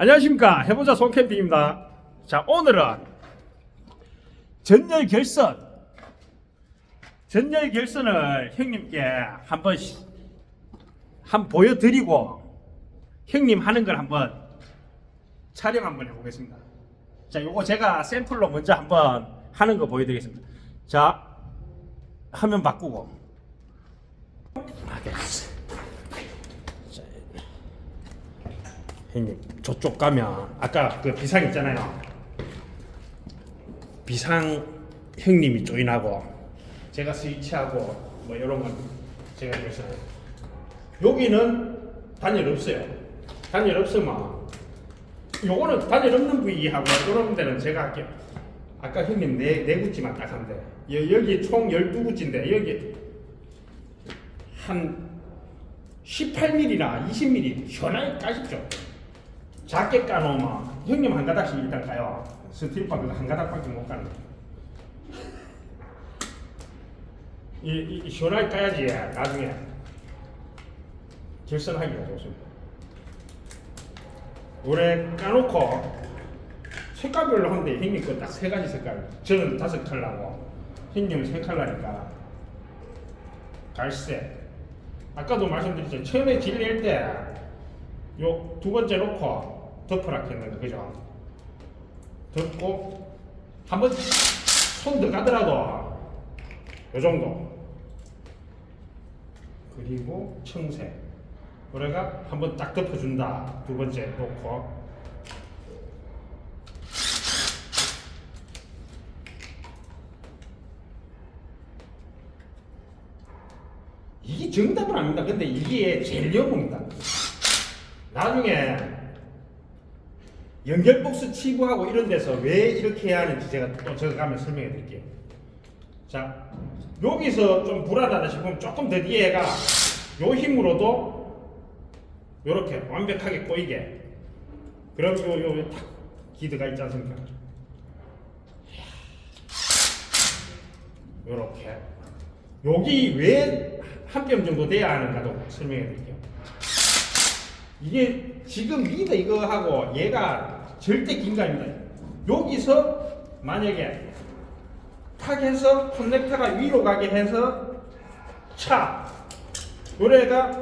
안녕하십니까. 해보자 손캠핑입니다. 자 오늘은 전열 결선. 전열 결선을 형님께 한번 시- 한 보여드리고 형님 하는 걸 한번 촬영 한번 해보겠습니다. 자 요거 제가 샘플로 먼저 한번 하는 거 보여드리겠습니다. 자 화면 바꾸고 알겠어 자, 형님 저쪽 가면 아까 그 비상 있잖아요. 비상 형님이 조인하고 제가 스위치하고 뭐 이런 건 제가 그래서 여기는 단열 없어요. 단열 없으면 요거는 단열 없는 부위하고 이런 데는 제가 할게요. 아까 형님 네, 네 구찌만 딱 돼. 여- 여기 총 12구찌인데 여기 한 18mm나 20mm 시원하게 까십시오 작게 까놓으면 형님 한 가닥씩 일단 스티로파 그거 한 가닥밖에 못 까는 거예요. 이, 이, 이 시원하게 까야지 나중에. 결선하기가 좋습니다. 올해 까놓고 색깔별로 하는데 형님 거 딱 세 가지 색깔. 저는 다섯 컬러고 형님은 세 컬러니까. 갈색. 아까도 말씀드렸죠 처음에 질릴 때 요 두 번째 놓고 덮으라 했는데 그죠? 덮고 한번 손더 가더라도 요 정도. 그리고 청색. 우리가 한번 딱 덮어준다. 두 번째 놓고. 이게 정답은 아닙니다. 근데 이게 제일 영웅이다. 나중에 연결복수 치부하고 이런 데서 왜 이렇게 해야 하는지 제가 또 저거 가면 설명해 드릴게요. 자 여기서 좀 불안하다 싶으면 조금 더 뒤에가 요 힘으로도 요렇게 완벽하게 꼬이게. 그럼 요 요 탁 기드가 있지 않습니까? 요렇게. 여기 왜 한 뼘 정도 돼야 하는가도 설명해 드릴게요 이게 지금 리더 이거 하고 얘가 절대 긴거 아닙니다. 여기서 만약에 탁 해서 커넥터가 위로 가게 해서 차 요래가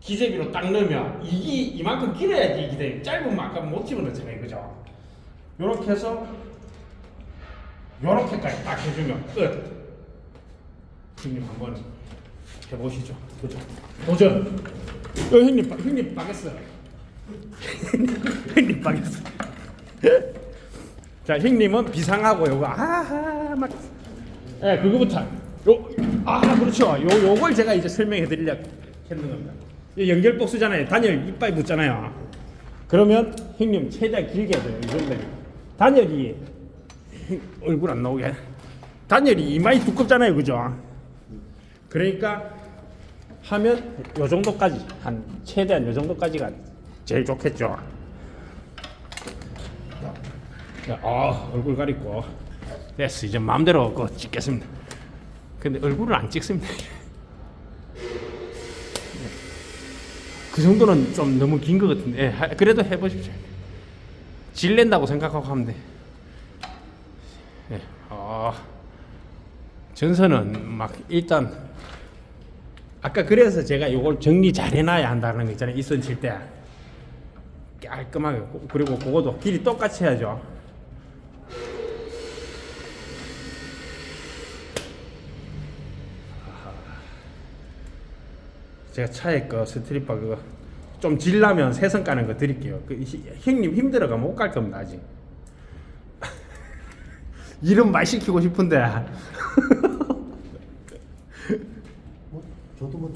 기재비로 딱 넣으면 이게 이만큼 길어야지 돼. 짧으면 아까 못 집어넣잖아요 그죠? 요렇게 해서 요렇게까지 딱 해주면 끝. 형님 한번 해보시죠. 도전. 도전. 어, 형님 빠- 형님 빠겠어 형님 빠겠어 자 형님은 비상하고 요거 아하 막. 예, 그거부터. 요 아 그렇죠. 요 요걸 제가 이제 설명해 드리려고 했는 겁니다. 이 연결 복수잖아요. 단열 이빨 붙잖아요. 그러면 형님 최대한 길게 돼요 이 정도 단열이 얼굴 안 나오게. 단열이 이마이 두껍잖아요 그죠? 그러니까 하면 요 정도까지 한 최대한 요 정도까지가 제일 좋겠죠. 자, 아 얼굴 가리고. 됐어. 이제 마음대로 그 찍겠습니다. 근데 얼굴을 안 찍습니다. 그 정도는 좀 너무 긴 것 같은데. 예, 하- 그래도 해보십시오. 질낸다고 생각하고 하면 돼. 예, 아, 전선은 막 일단 아까 그래서 제가 요걸 정리 잘 해놔야 한다는 거 있잖아요. 이선 칠 때. 깔끔하게. 그리고 그거도 길이 똑같이 해야죠. 제가 차에 거 스트리퍼 그거 좀 질라면 세선 까는 거 드릴게요. 그 히- 형님 힘들어가 못갈 겁니다 아직. 이름 말 시키고 싶은데 뭐 저도 뭐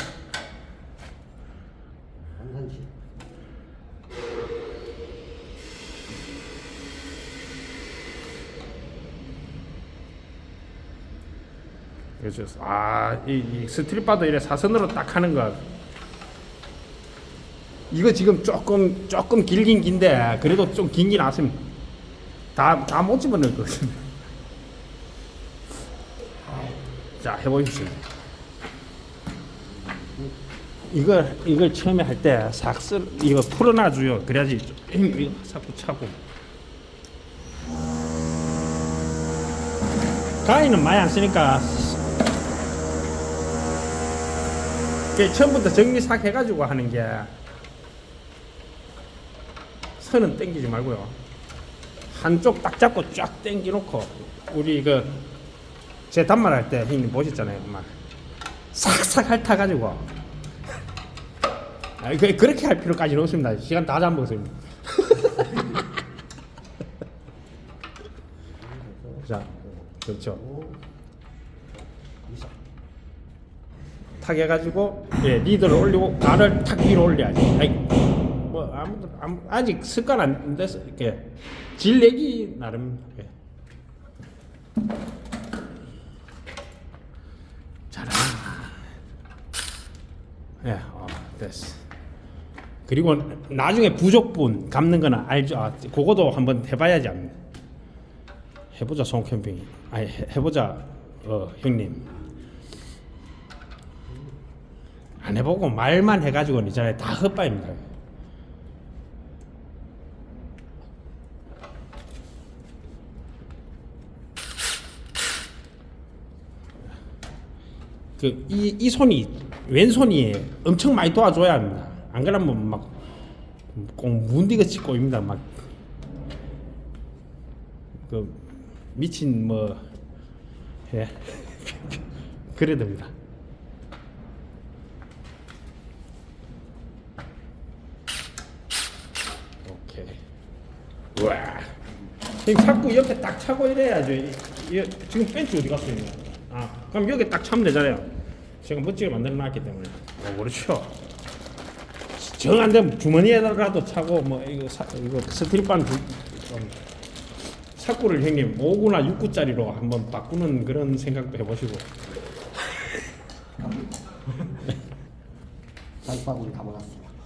항상시 그래서 아이 이 스트리퍼도 이래 사선으로 딱 하는 거 이거 지금 조금 조금 길긴 긴데 그래도 좀 긴게 나왔습니다. 다다 못 집어넣을 것 같습니다. 자 해보십시오. 이걸 이걸 처음에 할 때 삭슬 이거 풀어놔줘요. 그래야지 좀힘 이거 자꾸 차고. 가위는 많이 안 쓰니까 그 처음부터 정리싹 해가지고 하는 게 선은 땡기지 말고요. 한쪽 딱 잡고 쫙 땡겨놓고 우리 그 제 단말 할 때 형님 보셨잖아요, 막 싹싹 핥아가지고 아, 그, 그렇게 할 필요까지는 없습니다. 시간 다 잡먹었습니다. 자, 그렇죠. 탁 해가지고 예, 리드를 올리고 나를 탁 위로 올려야지. 아이, 뭐 아무도 아무, 아직 습관 안 돼서 이렇게 질 내기 나름. 예. 잘하. 예, 어, 됐어. 그리고 나중에 부족분 갚는 거는 알죠. 아, 그거도 한번 해봐야지 압니다. 해보자 송 캠핑이. 아니 해- 해보자 어, 형님. 안 해보고 말만 해가지고는 있잖아요 다 헛바입니다. 그 이 이 손이 왼손이 엄청 많이 도와줘야 합니다. 안 그러면 막 꼭 문디같이 꼬입니다. 막 그 미친 뭐 예. 그래 됩니다. 오케이. 와. 지금 자꾸 옆에 딱 차고 이래야죠. 지금 벤치 어디 갔어요? 아, 그럼 여기 딱 차면 되잖아요. 제가 멋지게 만들어 놨기 때문에. 어, 그렇죠. 정 안 되면 주머니에다가도 차고 뭐 이거 사, 이거 스틸반 두, 좀 사구를 형님 5구나 6구짜리로 한번 바꾸는 그런 생각도 해보시고 장바구니.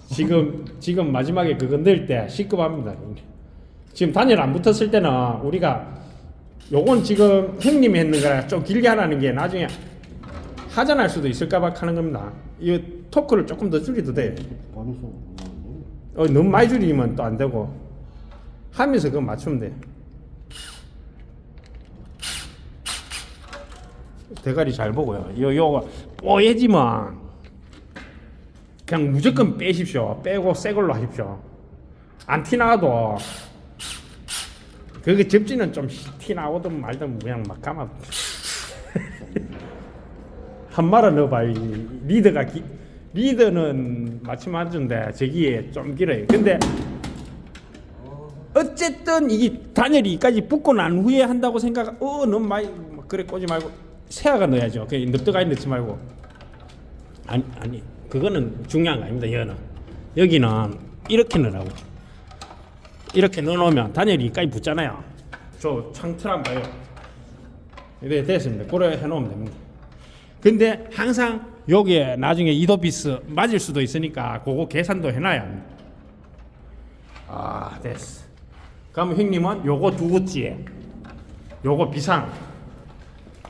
지금 지금 마지막에 그거 넣을 때 시급합니다. 지금 단열 안 붙었을 때는 우리가 요건 지금 형님이 했는 거라 좀 길게 하라는 게 나중에 하전할 수도 있을까봐 하는 겁니다. 이 토크를 조금 더 줄여도 돼. 어, 너무 많이 줄이면 또 안 되고 하면서 그거 맞추면 돼. 대가리 잘 보고요. 요 요거 뽀얘지면 그냥 무조건 빼십시오. 빼고 새 걸로 하십시오. 안 티나도 그게 접지는 좀 티 나오든 말든 그냥 막 감아. 한 말아 넣어봐요. 이 리드가 기, 리드는 마침 맞은데 저기에 좀 길어요. 근데 어쨌든 이게 단열이까지 붙고 난 후에 한다고 생각. 어 너무 많이 막 그래 꼬지 말고 세아가 넣어야죠. 그 늪드가 넣지 말고. 아니 아니 그거는 중요한 거 아닙니다. 여는 여기는 이렇게 넣으라고. 이렇게 넣어놓으면 단열이까지 붙잖아요. 저 창틀 한번 봐요. 네 됐습니다. 그래 해놓으면 됩니다. 근데 항상 여기에 나중에 이도비스 맞을 수도 있으니까 그거 계산도 해놔야 합니다. 아 됐어. 그럼 형님은 요거 두 구찌에 요거 비상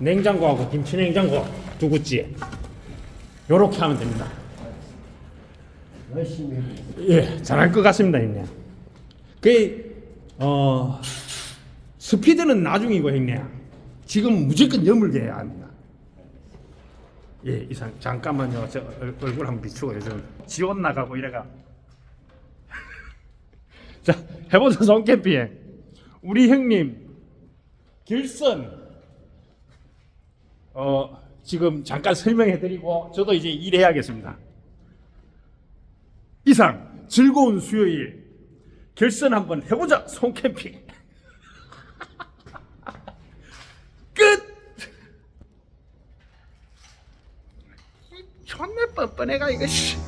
냉장고하고 김치 냉장고 두 구찌에 요렇게 하면 됩니다. 열심히. 예, 잘할 것 같습니다, 형님. 그 어 스피드는 나중이고 형님. 지금 무조건 여물게 해야 합니다. 예, 이상 잠깐만요. 저 얼- 얼굴 한번 비추고 요즘 지원 나가고 이래가. 자, 해보자 손캠핑. 우리 형님 길선 어 지금 잠깐 설명해드리고 저도 이제 일해야겠습니다. 이상 즐거운 수요일 결선 한번 해보자 손캠핑 존나 뻔뻔해가 이거 씨.